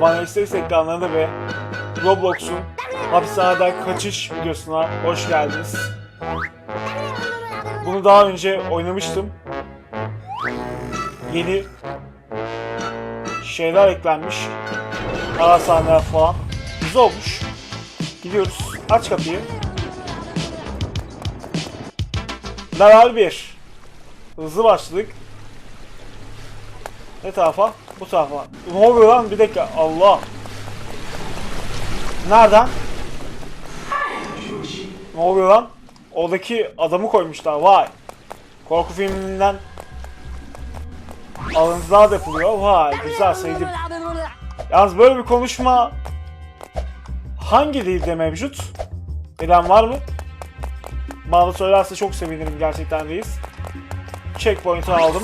Van Express ekranlarında ve Roblox'un hapishaneden kaçış videosuna hoş geldiniz. Bunu daha önce oynamıştım. Yeni şeyler eklenmiş. Ara sahneler falan. Güzel olmuş. Gidiyoruz. Aç kapıyı. Level 1. Hızlı başladık. Ne tarafa? Bu tarafa. Ne oluyor lan? Bir dakika. Allah. Nereden? Ne oluyor lan? Oradaki adamı koymuşlar. Vay. Korku filminden alıntılar da yapılıyor. Vay güzel sevdim. Yalnız böyle bir konuşma hangi dilde mevcut? Bilen var mı? Bana söylerse çok sevinirim gerçekten reis. Checkpoint'ı aldım.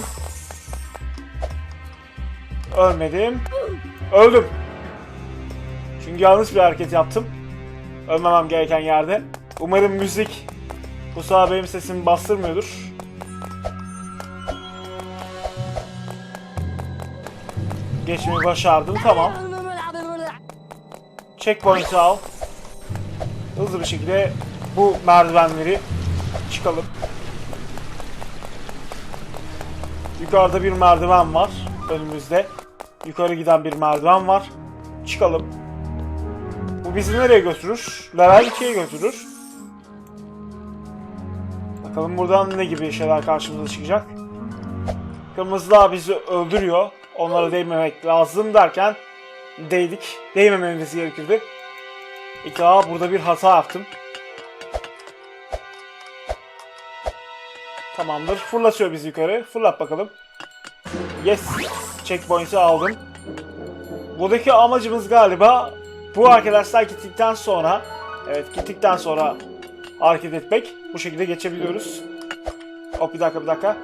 Ölmedim. Öldüm. Çünkü yanlış bir hareket yaptım. Ölmemem gereken yerde. Umarım müzik bu sefer benim sesimi bastırmıyordur. Geçmeyi başardım. Tamam. Checkpoint'i al. Hızlı bir şekilde bu merdivenleri çıkalım. Yukarıda bir merdiven var önümüzde. Yukarı giden bir merdiven var. Çıkalım. Bu bizi nereye götürür? Level 2'ye götürür. Bakalım buradan ne gibi şeyler karşımıza çıkacak. Kırmızılar bizi öldürüyor. Onlara değmemek lazım derken değdik. Değmememiz gerekirdi. İki A burada bir hata yaptım. Tamamdır. Fırlatıyor bizi yukarı. Fırlat bakalım. Yes. Checkpoint'i aldım. Buradaki amacımız galiba bu arkadaşlar gittikten sonra evet gittikten sonra hareket etmek. Bu şekilde geçebiliyoruz. Hop bir dakika bir dakika.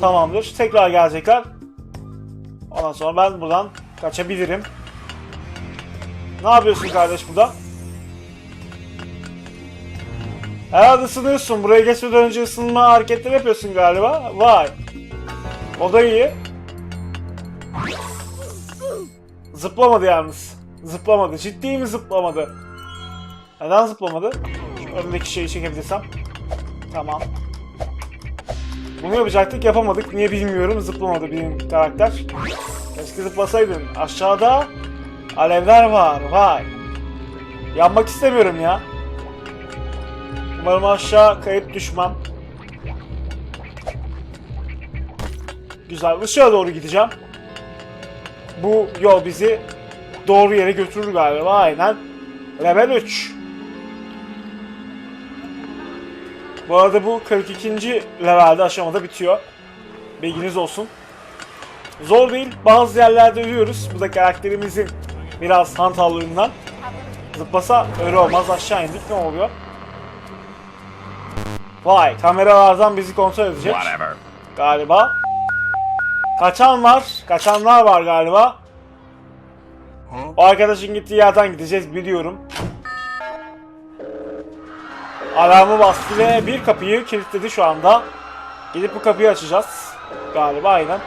Tamamdır. Tekrar gelecekler. Ondan sonra ben buradan kaçabilirim. Ne yapıyorsun kardeş burada? Herhalde ısınıyorsun. Buraya geçmeden önce ısınma hareketleri yapıyorsun galiba. Vay. O da iyi. Zıplamadı yalnız. Zıplamadı. Ciddi mi zıplamadı? Neden zıplamadı? Şu önündeki şeyi çekebilirsem. Tamam. Bunu yapacaktık yapamadık. Niye bilmiyorum. Zıplamadı benim karakter. Keşke zıplasaydın. Aşağıda alevler var. Vay. Yanmak istemiyorum ya. Umarım aşağı kayıp düşmem. Güzel. Işığa doğru gideceğim. Bu yol bizi doğru yere götürür galiba. Aynen. Level 3. Bu arada bu 42. levelde aşamada bitiyor. Bilginiz olsun. Zor değil. Bazı yerlerde ölüyoruz. Bu da karakterimizin biraz hantallığından. Zıplasa öyle olmaz. Aşağı indik. Ne oluyor? Vay kameralardan bizi kontrol edecek Whatever. galiba. Kaçan var. Kaçanlar var galiba. O arkadaşın gittiği yerden gideceğiz biliyorum. Alarmı bastı ve bir kapıyı kilitledi şu anda. Gidip bu kapıyı açacağız. Galiba aynen.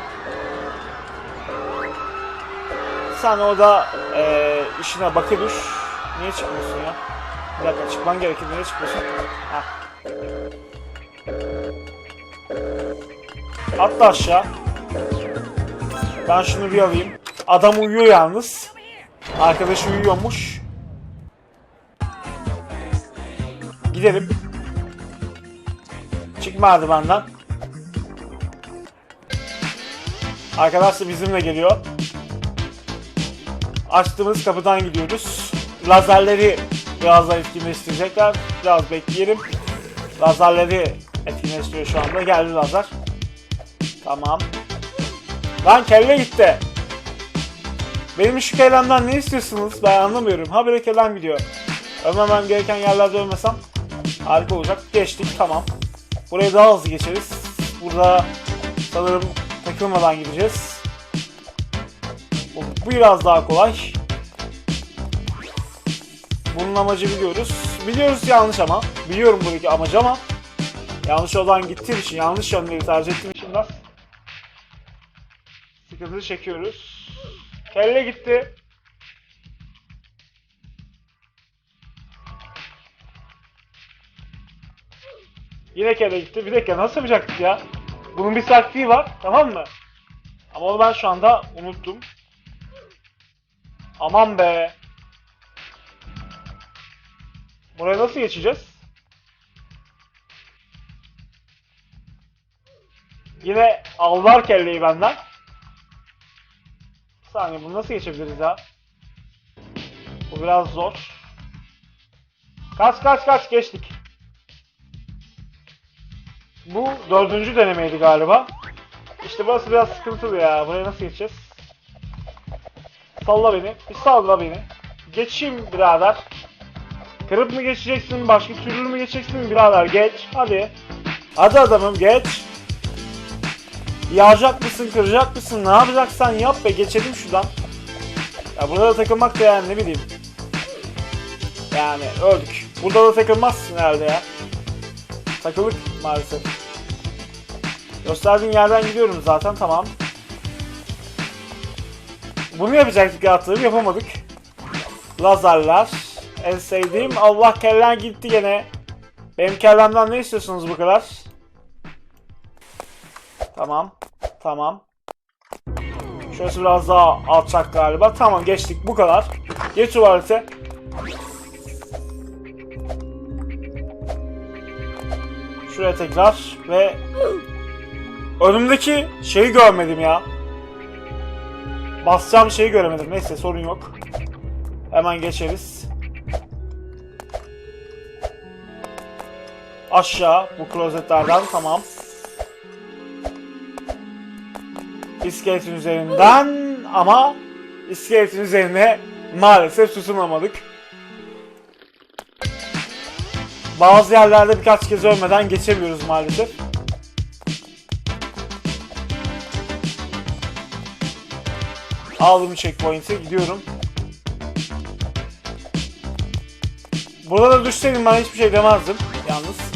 Sen orada eee işine bakılır. Niye çıkmıyorsun ya? Bir dakika çıkman gerekir. Niye çıkmıyorsun? Heh. Atla aşağı. Ben şunu bir alayım. Adam uyuyor yalnız. Arkadaş uyuyormuş. Gidelim. Çık merdivenden. Arkadaş da bizimle geliyor. Açtığımız kapıdan gidiyoruz. Lazerleri birazdan etkinleştirecekler. Biraz bekleyelim. Lazerleri etkinleştiriyor şu anda. Geldi lazer. Tamam. Lan kelle gitti. Benim şu kellemden ne istiyorsunuz? Ben anlamıyorum. Habire kellem gidiyor. Ölmemem gereken yerlerde ölmesem harika olacak. Geçtik tamam. Buraya daha hızlı geçeriz. Burada sanırım takılmadan gideceğiz. Bu biraz daha kolay. Bunun amacı biliyoruz. Biliyoruz yanlış ama. Biliyorum buradaki amacı ama Yanlış yoldan gittiğim için, yanlış yönleri tercih ettiğim için biraz sıkıntı çekiyoruz. Kelle gitti. Yine kelle gitti. Bir dakika nasıl yapacaktık ya? Bunun bir taktiği var tamam mı? Ama onu ben şu anda unuttum. Aman be. Buraya nasıl geçeceğiz? Yine aldılar kelleyi benden. Bir saniye bunu nasıl geçebiliriz ya? Bu biraz zor. Kaç kaç kaç geçtik. Bu dördüncü denemeydi galiba. İşte burası biraz sıkıntılı ya. Buraya nasıl geçeceğiz? Salla beni. Bir salla beni. Geçeyim birader. Kırıp mı geçeceksin? Başka türlü mü geçeceksin birader? Geç. Hadi. Hadi adamım geç. Yağacak mısın? Kıracak mısın? Ne yapacaksan yap be. Geçelim şuradan. Ya burada da takılmak da yani ne bileyim. Yani öldük. Burada da takılmazsın herhalde ya. Takılık maalesef. Gösterdiğin yerden gidiyorum zaten tamam. Bunu yapacaktık yaptığım yapamadık. Lazerler. En sevdiğim. Allah kellen gitti gene. Benim kellemden ne istiyorsunuz bu kadar? Tamam. Tamam. Şurası biraz daha alçak galiba. Tamam geçtik bu kadar. Geç tuvalete. Şuraya tekrar ve önümdeki şeyi görmedim ya. Basacağım şeyi göremedim. Neyse sorun yok. Hemen geçeriz. Aşağı bu klozetlerden tamam. İskeletin üzerinden ama iskeletin üzerine maalesef tutunamadık. Bazı yerlerde birkaç kez ölmeden geçemiyoruz maalesef. Aldım checkpoint'i gidiyorum. Burada da düşseydim ben hiçbir şey demezdim yalnız.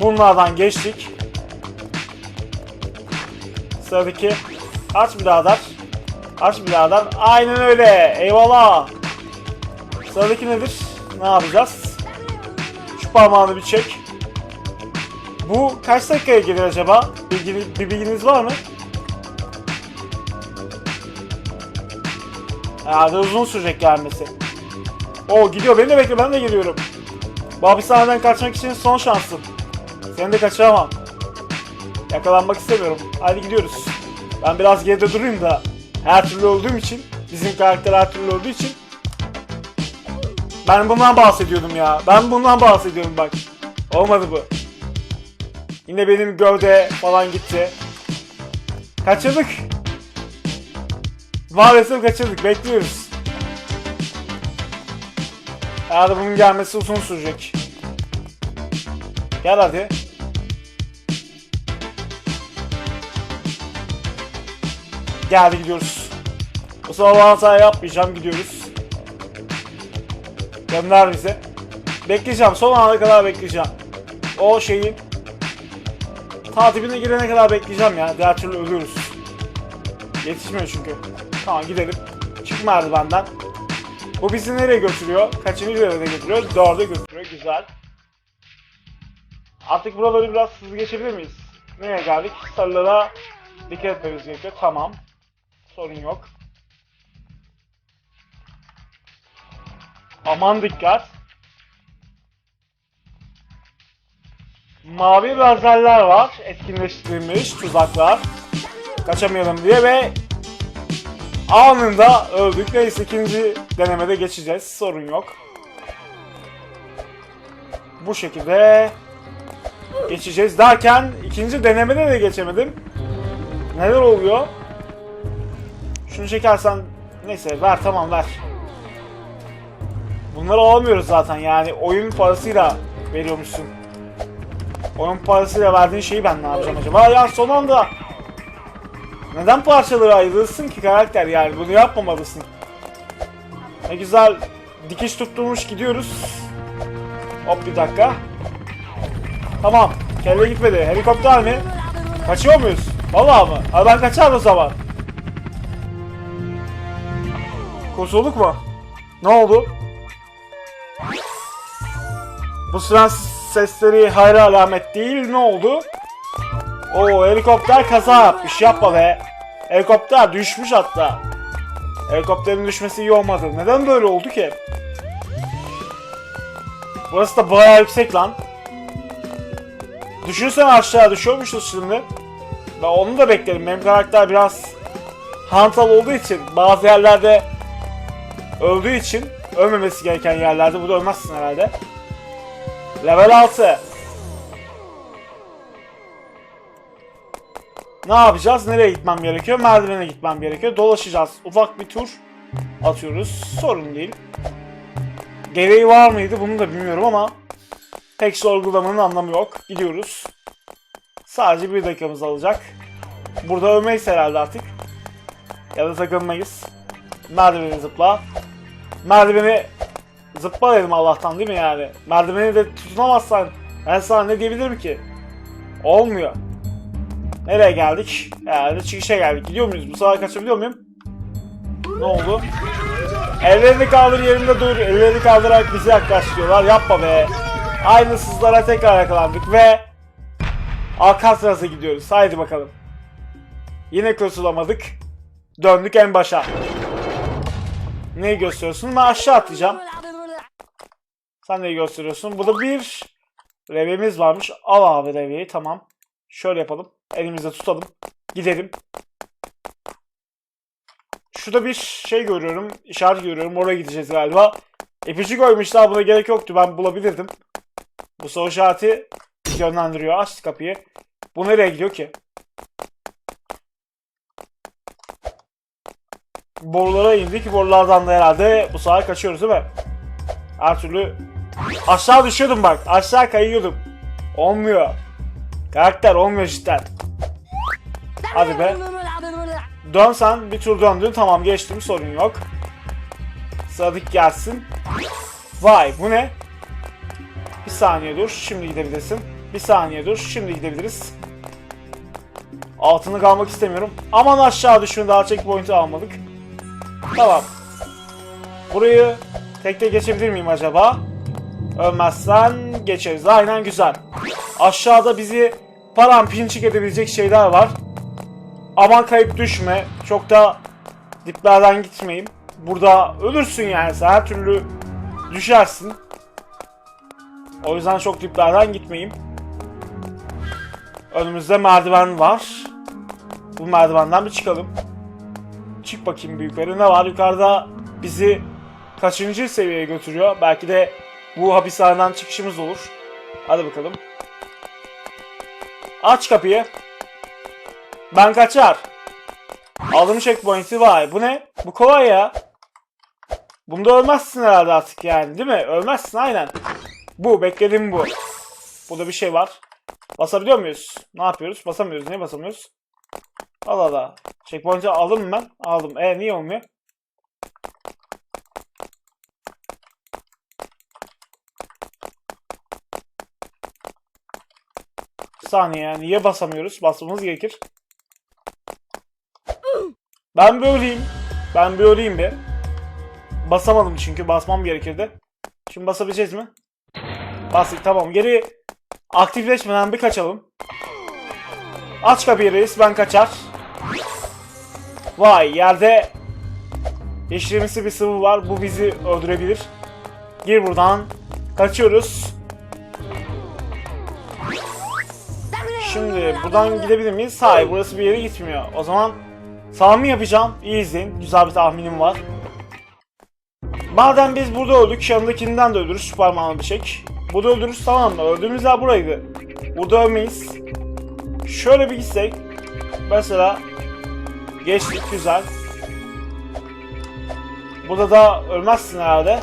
Bunlardan geçtik. Sıradaki aç birader. Aç birader. Aynen öyle. Eyvallah. Sıradaki nedir? Ne yapacağız? Şu parmağını bir çek. Bu kaç dakikaya gelir acaba? Bilgini, bir bilginiz var mı? Herhalde uzun sürecek gelmesi. O gidiyor beni de bekle ben de geliyorum. Bu hapishaneden kaçmak için son şansım. Seni de kaçıramam. Yakalanmak istemiyorum. Hadi gidiyoruz. Ben biraz geride durayım da her türlü olduğum için bizim karakter her türlü olduğu için ben bundan bahsediyordum ya. Ben bundan bahsediyorum bak. Olmadı bu. Yine benim gövde falan gitti. Kaçırdık. Maalesef kaçırdık. Bekliyoruz. Herhalde bunun gelmesi uzun sürecek. Gel hadi. Geldi gidiyoruz. Bu sefer hata yapmayacağım gidiyoruz. Gönder bize. Bekleyeceğim son ana kadar bekleyeceğim. O şeyin tatibine girene kadar bekleyeceğim ya. Diğer türlü ölüyoruz. Yetişmiyor çünkü. Tamam gidelim. Çık merdivenden. Bu bizi nereye götürüyor? Kaçıncı devrede götürüyor? Dörde götürüyor. Güzel. Artık buraları biraz hızlı geçebilir miyiz? Nereye geldik? Sarılara dikkat etmemiz gerekiyor. Tamam. Sorun yok. Aman dikkat. Mavi lazerler var. Etkinleştirilmiş tuzaklar. Kaçamayalım diye ve anında öldük. Neyse ikinci denemede geçeceğiz. Sorun yok. Bu şekilde geçeceğiz derken ikinci denemede de geçemedim. Neler oluyor? Şunu çekersen neyse ver tamam ver. Bunları alamıyoruz zaten yani oyun parasıyla veriyormuşsun. Oyun parasıyla verdiğin şeyi ben ne yapacağım acaba? Ya son anda neden parçaları ayrılırsın ki karakter yani bunu yapmamalısın. Ne güzel dikiş tutturmuş gidiyoruz. Hop bir dakika. Tamam. Kelle gitmedi. Helikopter mi? Kaçıyor muyuz? Vallahi mı? Hadi ben kaçar o zaman. Kurtulduk mu? Ne oldu? Bu siren sesleri hayra alamet değil. Ne oldu? O helikopter kaza yapmış. Yapma be. Helikopter düşmüş hatta. Helikopterin düşmesi iyi olmadı. Neden böyle oldu ki? Burası da bayağı yüksek lan. Düşünsene aşağı düşüyormuşuz şimdi. Ben onu da beklerim. Benim karakter biraz hantal olduğu için bazı yerlerde öldüğü için ölmemesi gereken yerlerde bu da ölmezsin herhalde. Level 6. Ne yapacağız? Nereye gitmem gerekiyor? Merdivene gitmem gerekiyor. Dolaşacağız. Ufak bir tur atıyoruz. Sorun değil. Gereği var mıydı bunu da bilmiyorum ama pek sorgulamanın anlamı yok. Gidiyoruz. Sadece bir dakikamız alacak. Burada ölmeyiz herhalde artık. Ya da takılmayız. Merdiveni zıpla. Merdiveni zıpla dedim Allah'tan değil mi yani? Merdiveni de tutunamazsan ben sana ne diyebilirim ki? Olmuyor. Nereye geldik? Herhalde çıkışa geldik. Gidiyor muyuz? Bu sefer kaçabiliyor muyum? Ne oldu? Ellerini kaldır yerinde dur. Ellerini kaldırarak bizi yaklaştırıyorlar. Yapma be. Aynı sızlara tekrar yakalandık ve Alcatraz'a gidiyoruz. Haydi bakalım. Yine kurtulamadık. Döndük en başa. Neyi gösteriyorsun? Ben aşağı atlayacağım. Sen neyi gösteriyorsun? Burada bir revimiz varmış. Al abi reviyi tamam. Şöyle yapalım. Elimizde tutalım. Gidelim. Şurada bir şey görüyorum. işaret görüyorum. Oraya gideceğiz galiba. İpucu koymuşlar. Buna gerek yoktu. Ben bulabilirdim. Bu soru işareti yönlendiriyor. Aç kapıyı. Bu nereye gidiyor ki? Borulara indik. Borulardan da herhalde bu sefer kaçıyoruz değil mi? Her türlü aşağı düşüyordum bak. Aşağı kayıyordum. Olmuyor. Karakter olmuyor cidden. Hadi be. Dön sen. Bir tur döndün. Tamam geçtim. Sorun yok. Sıradaki gelsin. Vay bu ne? Bir saniye dur. Şimdi gidebilirsin. Bir saniye dur. Şimdi gidebiliriz. Altını kalmak istemiyorum. Aman aşağı düşün. Daha checkpoint'i almadık. Tamam. Burayı tekte geçebilir miyim acaba? Ölmezsen geçeriz. Aynen güzel. Aşağıda bizi paramparçık edebilecek şeyler var. Aman kayıp düşme. Çok da diplerden gitmeyeyim. Burada ölürsün yani. Sen her türlü düşersin. O yüzden çok diplerden gitmeyeyim. Önümüzde merdiven var. Bu merdivenden bir çıkalım. Çık bakayım yukarı. Ne var? Yukarıda bizi kaçıncı seviyeye götürüyor? Belki de bu hapishaneden çıkışımız olur. Hadi bakalım. Aç kapıyı. Ben kaçar. Aldım checkpoint'i vay. Bu ne? Bu kolay ya. Bunda ölmezsin herhalde artık yani değil mi? Ölmezsin aynen. Bu beklediğim bu. Burada bir şey var. Basabiliyor muyuz? Ne yapıyoruz? Basamıyoruz. Niye basamıyoruz? Allah Allah. Checkpoint'i aldım ben? Aldım. E niye olmuyor? Saniye. Niye basamıyoruz? Basmamız gerekir. Ben bir öleyim. Ben bir öleyim bir. Basamadım çünkü basmam gerekirdi. Şimdi basabileceğiz mi? Bastık tamam. Geri aktifleşmeden bir kaçalım. Aç kapıyı reis ben kaçar. Vay yerde yeşilimsi bir sıvı var. Bu bizi öldürebilir. Gir buradan. Kaçıyoruz. Şimdi buradan gidebilir miyiz? Hayır burası bir yere gitmiyor. O zaman tahmin yapacağım. İyi izleyin. Güzel bir tahminim var. Madem biz burada öldük, yanındakinden de öldürürüz. Şu parmağını bir çek. Burada öldürürüz tamam mı? Öldüğümüz yer buraydı. Burada ölmeyiz. Şöyle bir gitsek. Mesela geçtik güzel. Burada da ölmezsin herhalde.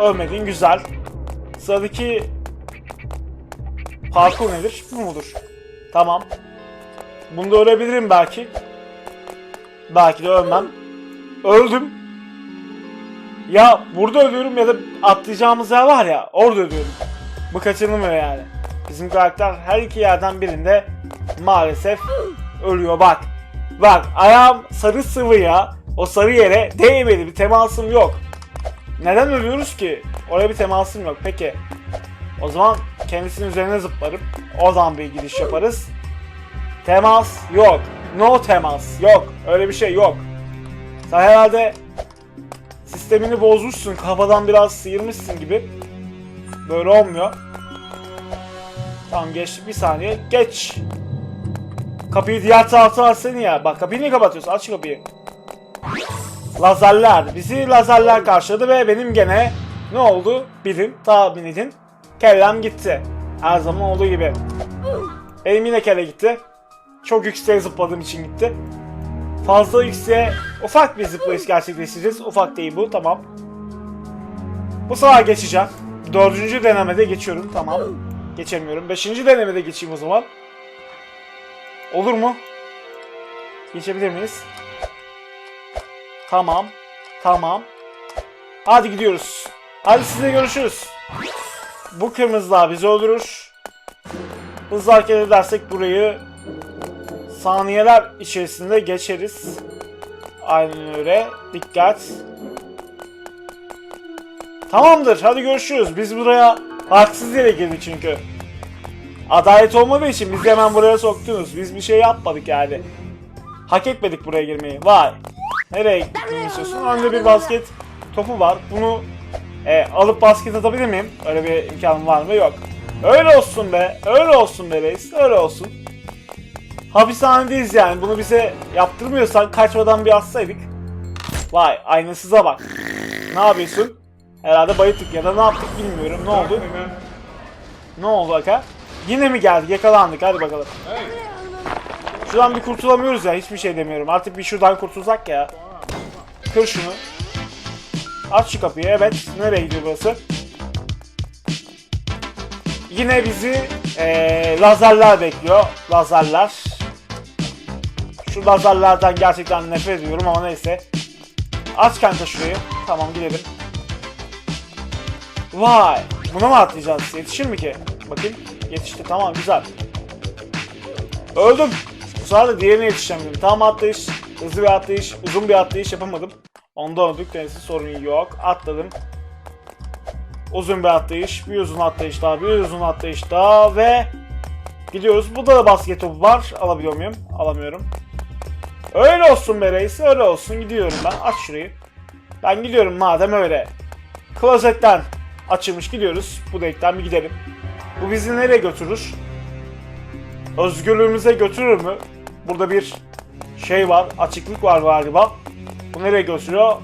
Ölmedin güzel. Sıradaki parkur nedir? Bu mudur? Tamam. Bunda ölebilirim belki. Belki de ölmem. Öldüm. Ya burada ölüyorum ya da atlayacağımız yer var ya orada ölüyorum. Bu kaçınılmıyor yani. Bizim karakter her iki yerden birinde maalesef ölüyor bak. Bak ayağım sarı sıvı ya. O sarı yere değmedi bir temasım yok. Neden ölüyoruz ki? Oraya bir temasım yok. Peki. O zaman kendisinin üzerine zıplarım. Oradan bir giriş yaparız. Temas yok. No temas. Yok. Öyle bir şey yok. Sen herhalde sistemini bozmuşsun. Kafadan biraz sıyırmışsın gibi. Böyle olmuyor. Tamam geçtik bir saniye. Geç. Kapıyı diğer taraftan açsana ya. Bak kapıyı niye kapatıyorsun? Aç kapıyı. Lazerler. Bizi lazerler karşıladı ve benim gene ne oldu? Bilin, tahmin edin. Kellem gitti. Her zaman olduğu gibi. Benim yine kelle gitti. Çok yükseğe zıpladığım için gitti. Fazla yükseğe ufak bir zıplayış gerçekleştireceğiz. Ufak değil bu, tamam. Bu sefer geçeceğim. Dördüncü denemede geçiyorum, tamam. Geçemiyorum. Beşinci denemede geçeyim o zaman. Olur mu? Geçebilir miyiz? Tamam. Tamam. Hadi gidiyoruz. Hadi size görüşürüz. Bu kırmızılar bizi öldürür. Hızlı hareket edersek burayı saniyeler içerisinde geçeriz. Aynen öyle. Dikkat. Tamamdır. Hadi görüşürüz. Biz buraya haksız yere girdik çünkü. Adalet olmadığı için bizi hemen buraya soktunuz. Biz bir şey yapmadık yani. Hak etmedik buraya girmeyi. Vay. Nereye gitmek istiyorsun? Önde bir basket topu var. Bunu e, alıp basket atabilir miyim? Öyle bir imkanım var mı? Yok. Öyle olsun be. Öyle olsun be reis. Öyle olsun. Hapishanedeyiz yani. Bunu bize yaptırmıyorsan kaçmadan bir atsaydık. Vay aynasıza bak. Ne yapıyorsun? Herhalde bayılttık ya da ne yaptık bilmiyorum. Ne oldu? Ne oldu Aka? Yine mi geldik? Yakalandık. Hadi bakalım. Şuradan bir kurtulamıyoruz ya. Hiçbir şey demiyorum. Artık bir şuradan kurtulsak ya. Kır şunu. Aç şu kapıyı. Evet. Nereye gidiyor burası? Yine bizi eee lazerler bekliyor. Lazerler. Şu lazerlerden gerçekten nefret ediyorum ama neyse. Aç kanka şurayı. Tamam gidelim. Vay. Buna mı atlayacağız? Yetişir mi ki? Bakayım. Yetişti. Tamam güzel. Öldüm. Bu sefer de diğerine yetişeceğim. Tam atlayış, hızlı bir atlayış, uzun bir atlayış yapamadım. Onda öldük. Neyse sorun yok. Atladım. Uzun bir atlayış, bir uzun atlayış daha, bir uzun atlayış daha ve gidiyoruz. Burada da basket topu var. Alabiliyor muyum? Alamıyorum. Öyle olsun be reis, öyle olsun. Gidiyorum ben. Aç şurayı. Ben gidiyorum madem öyle. Klozetten açılmış gidiyoruz. Bu delikten bir gidelim. Bu bizi nereye götürür? özgürlüğümüze götürür mü? Burada bir şey var, açıklık var galiba. Bu nereye götürüyor?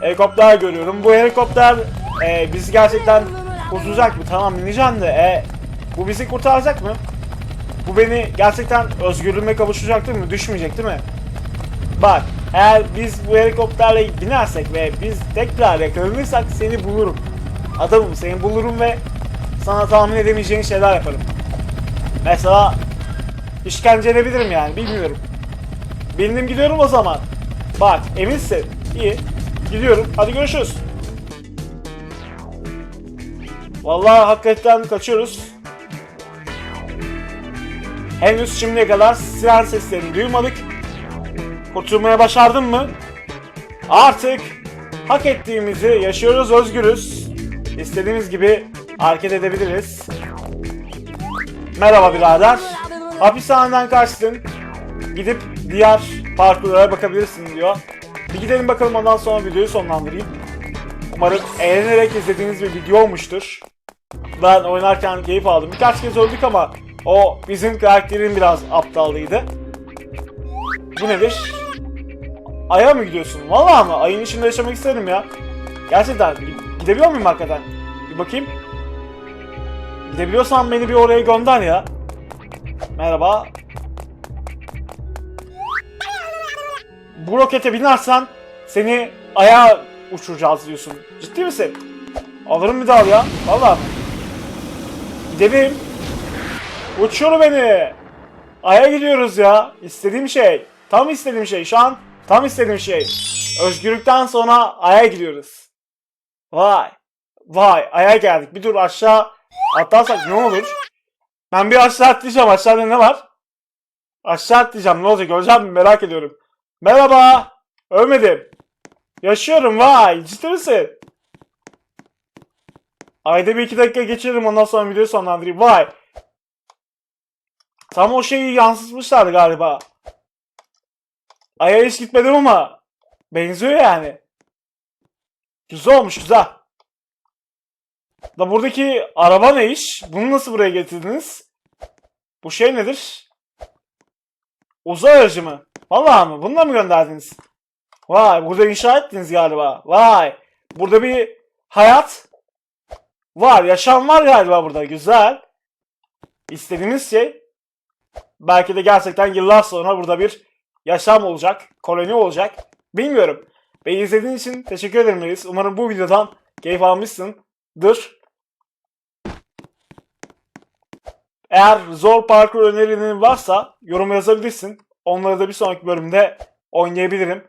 Helikopter görüyorum. Bu helikopter e, bizi gerçekten kurtaracak mı? Tamam bineceğim de e, bu bizi kurtaracak mı? Bu beni gerçekten özgürlüğüme kavuşacak değil mi? Düşmeyecek değil mi? Bak eğer biz bu helikopterle binersek ve biz tekrar yakalanırsak seni bulurum. Adamım seni bulurum ve sana tahmin edemeyeceğin şeyler yaparım. Mesela işkence edebilirim yani bilmiyorum. Bindim gidiyorum o zaman. Bak eminsin. İyi. Gidiyorum. Hadi görüşürüz. Vallahi hakikaten kaçıyoruz. Henüz şimdiye kadar siren seslerini duymadık. Kurtulmaya başardın mı? Artık hak ettiğimizi yaşıyoruz, özgürüz. İstediğimiz gibi hareket edebiliriz. Merhaba birader. Hapishaneden kaçtın. Gidip diğer parkurlara bakabilirsin diyor. Bir gidelim bakalım ondan sonra videoyu sonlandırayım. Umarım eğlenerek izlediğiniz bir video olmuştur. Ben oynarken keyif aldım. Birkaç kez öldük ama o bizim karakterin biraz aptallığıydı. Bu nedir? Ay'a mı gidiyorsun? Vallahi mı? Ayın içinde yaşamak isterim ya. Gerçekten gidebiliyor muyum hakikaten? Bir bakayım. Gidebiliyorsan beni bir oraya gönder ya. Merhaba. Bu rokete binersen seni aya uçuracağız diyorsun. Ciddi misin? Alırım bir daha ya. Valla. Gidelim. Uçur beni. Aya gidiyoruz ya. İstediğim şey. Tam istediğim şey. Şu an tam istediğim şey. Özgürlükten sonra aya gidiyoruz. Vay. Vay. Aya geldik. Bir dur aşağı atlarsak ne olur? Ben bir aşağı atlayacağım. Aşağıda ne var? Aşağı atlayacağım. Ne olacak? Göreceğim mi? Merak ediyorum. Merhaba. Ölmedim. Yaşıyorum. Vay. Ciddi misin? Ayda bir iki dakika geçiririm. Ondan sonra videoyu sonlandırayım. Vay. Tam o şeyi yansıtmışlar galiba. Ay'a hiç gitmedim ama benziyor yani. Güzel olmuş güzel. Da buradaki araba ne iş? Bunu nasıl buraya getirdiniz? Bu şey nedir? Uzay aracı mı? Vallahi mı? Bununla mı gönderdiniz? Vay burada inşa ettiniz galiba. Vay. Burada bir hayat var. Yaşam var galiba burada. Güzel. İstediğiniz şey belki de gerçekten yıllar sonra burada bir yaşam olacak. Koloni olacak. Bilmiyorum. Beni izlediğin için teşekkür ederim reis. Umarım bu videodan keyif almışsındır. Eğer zor parkur önerilerin varsa yorum yazabilirsin. Onları da bir sonraki bölümde oynayabilirim.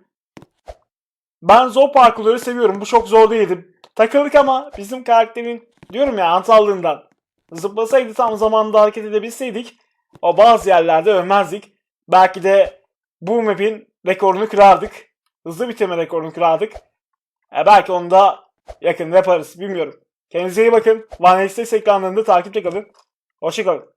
Ben zor parkurları seviyorum. Bu çok zor değildi. Takıldık ama bizim karakterin diyorum ya antallığından. Zıplasaydı tam zamanında hareket edebilseydik o bazı yerlerde ölmezdik. Belki de bu map'in rekorunu kırardık. Hızlı bitirme rekorunu kırardık. E belki onu da yakında yaparız. Bilmiyorum. Kendinize iyi bakın. Van ekranlarında takipte kalın. Hoşçakalın.